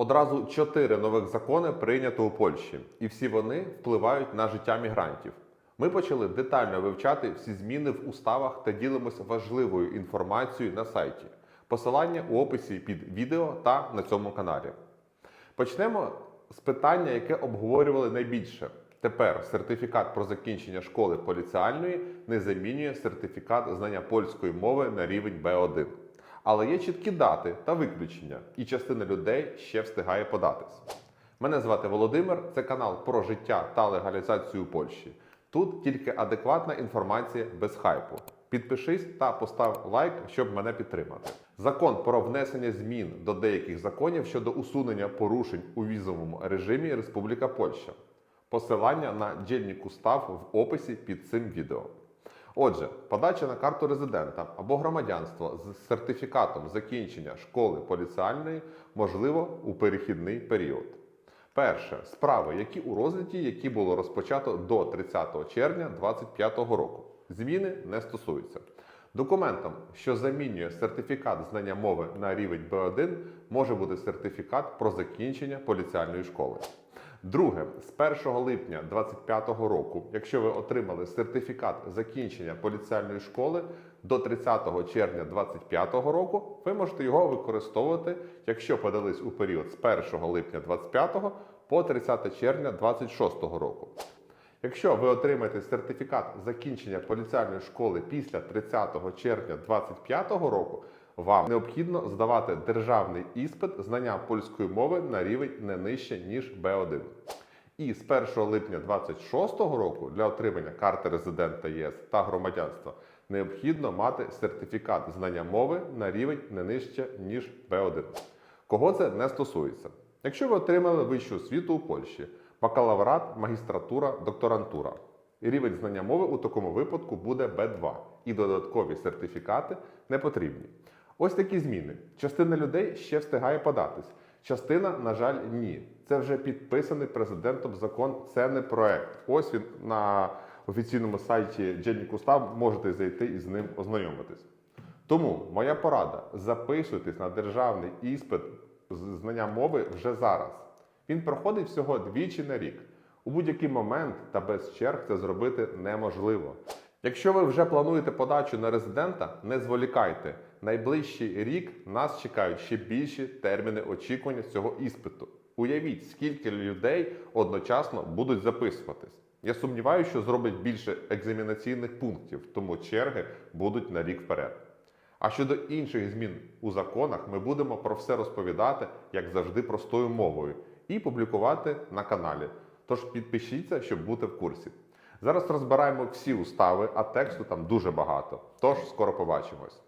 Одразу чотири нових закони прийнято у Польщі, і всі вони впливають на життя мігрантів. Ми почали детально вивчати всі зміни в уставах та ділимося важливою інформацією на сайті. Посилання у описі під відео та на цьому каналі. Почнемо з питання, яке обговорювали найбільше. Тепер сертифікат про закінчення школи поліціальної не замінює сертифікат знання польської мови на рівень B1. Але є чіткі дати та виключення, і частина людей ще встигає податись. Мене звати Володимир, це канал про життя та легалізацію Польщі. Тут тільки адекватна інформація без хайпу. Підпишись та постав лайк, щоб мене підтримати. Закон про внесення змін до деяких законів щодо усунення порушень у візовому режимі Республіка Польща. Посилання на дільник устав в описі під цим відео. Отже, подача на карту резидента або громадянство з сертифікатом закінчення школи поліціальної можливо у перехідний період. Перше справи, які у розгляді, які було розпочато до 30 червня 2025 року. Зміни не стосуються. Документом, що замінює сертифікат знання мови на рівень B1, може бути сертифікат про закінчення поліціальної школи. Друге, з 1 липня 2025 року, якщо ви отримали сертифікат закінчення поліціальної школи до 30 червня 2025 року, ви можете його використовувати, якщо подались у період з 1 липня 2025 по 30 червня 2026 року. Якщо ви отримаєте сертифікат закінчення поліціальної школи після 30 червня 2025 року, вам необхідно здавати державний іспит знання польської мови на рівень не нижче ніж B1. І з 1 липня 2026 року для отримання карти резидента ЄС та громадянства необхідно мати сертифікат знання мови на рівень не нижче ніж B1. Кого це не стосується? Якщо ви отримали вищу освіту у Польщі, бакалаврат, магістратура, докторантура. І рівень знання мови у такому випадку буде B2, і додаткові сертифікати не потрібні. Ось такі зміни. Частина людей ще встигає податись, частина, на жаль, ні. Це вже підписаний президентом закон, це не проект. Ось він на офіційному сайті Устав можете зайти і з ним ознайомитись. Тому моя порада: записуйтесь на державний іспит з знання мови вже зараз. Він проходить всього двічі на рік. У будь-який момент та без черг це зробити неможливо. Якщо ви вже плануєте подачу на резидента, не зволікайте. Найближчий рік нас чекають ще більші терміни очікування цього іспиту. Уявіть, скільки людей одночасно будуть записуватись. Я сумніваюся, що зроблять більше екзамінаційних пунктів, тому черги будуть на рік вперед. А щодо інших змін у законах, ми будемо про все розповідати, як завжди, простою мовою, і публікувати на каналі. Тож підпишіться, щоб бути в курсі. Зараз розбираємо всі устави, а тексту там дуже багато. Тож скоро побачимось.